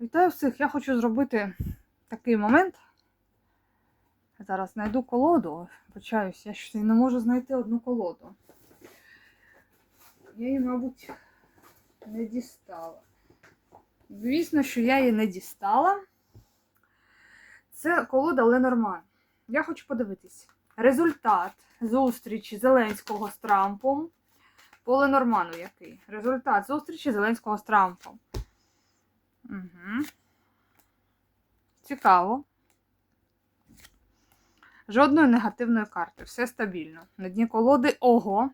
Вітаю всіх! Я хочу зробити такий момент. Зараз знайду колоду. Почаюсь, я ще не можу знайти одну колоду. Я її, мабуть, не дістала. Звісно, що я її не дістала. Це колода Ленорман. Я хочу подивитись. Результат зустрічі Зеленського з Трампом. По Ленорману який? Результат зустрічі Зеленського з Трампом. Угу. Цікаво. Жодної негативної карти. Все стабільно. На дні колоди ого.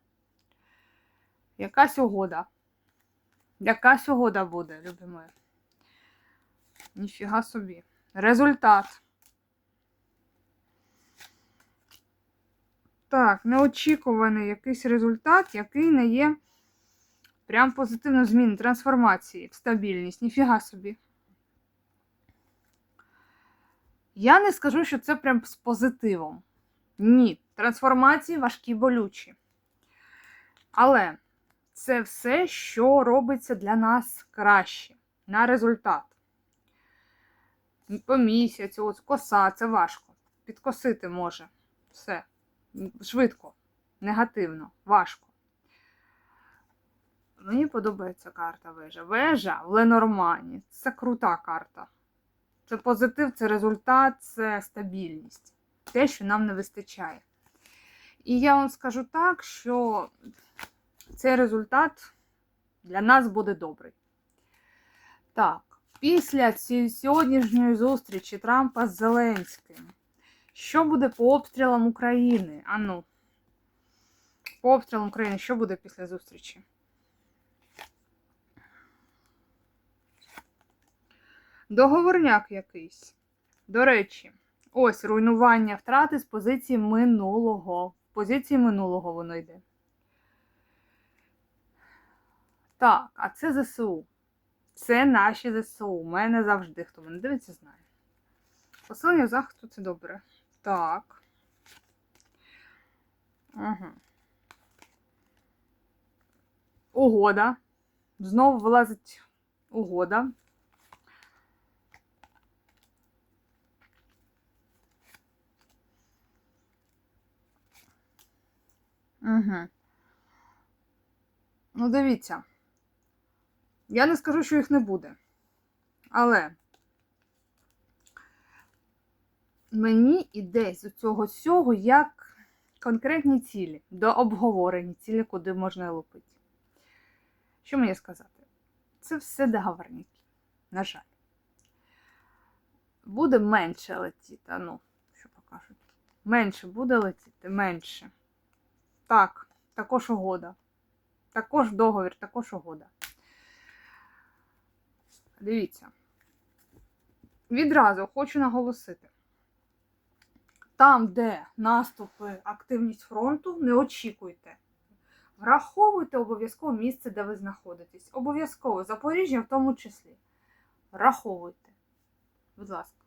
Якась угода. Якась угода буде, любі мої. Ніфіга собі. Результат. Так, неочікуваний якийсь результат, який не є прям позитивно змін, трансформації, стабільність. Ніфіга собі. Я не скажу, що це прям з позитивом. Ні, трансформації важкі болючі. Але це все, що робиться для нас краще на результат. По місяцю, от коса, це важко. Підкосити може. Все. Швидко, негативно, важко. Мені подобається карта вежа. Вежа в Ленормані. Це крута карта. Це позитив, це результат, це стабільність. Те, що нам не вистачає. І я вам скажу так, що цей результат для нас буде добрий. Так, після сьогоднішньої зустрічі Трампа з Зеленським. Що буде по обстрілам України? Ану, по обстрілам України, що буде після зустрічі? Договорняк якийсь. До речі, ось руйнування втрати з позиції минулого. В позиції минулого воно йде. Так, а це ЗСУ. Це наші ЗСУ. У мене завжди, хто мене дивиться, знає. Посилення захисту це добре. Так. Угу. Угода. Знову вилазить угода. Угу. Ну, дивіться. Я не скажу, що їх не буде. Але мені іде з цього всього як конкретні цілі, до обговорення, цілі, куди можна лупити. Що мені сказати? Це все договорники, на жаль. Буде менше летіти, а ну, що покажуть. Менше буде летіти, менше. Так, також угода. Також договір, також угода. Дивіться. Відразу хочу наголосити. Там, де наступи, активність фронту, не очікуйте. Враховуйте обов'язково місце, де ви знаходитесь. Обов'язково Запоріжжя в тому числі. Враховуйте. Будь ласка.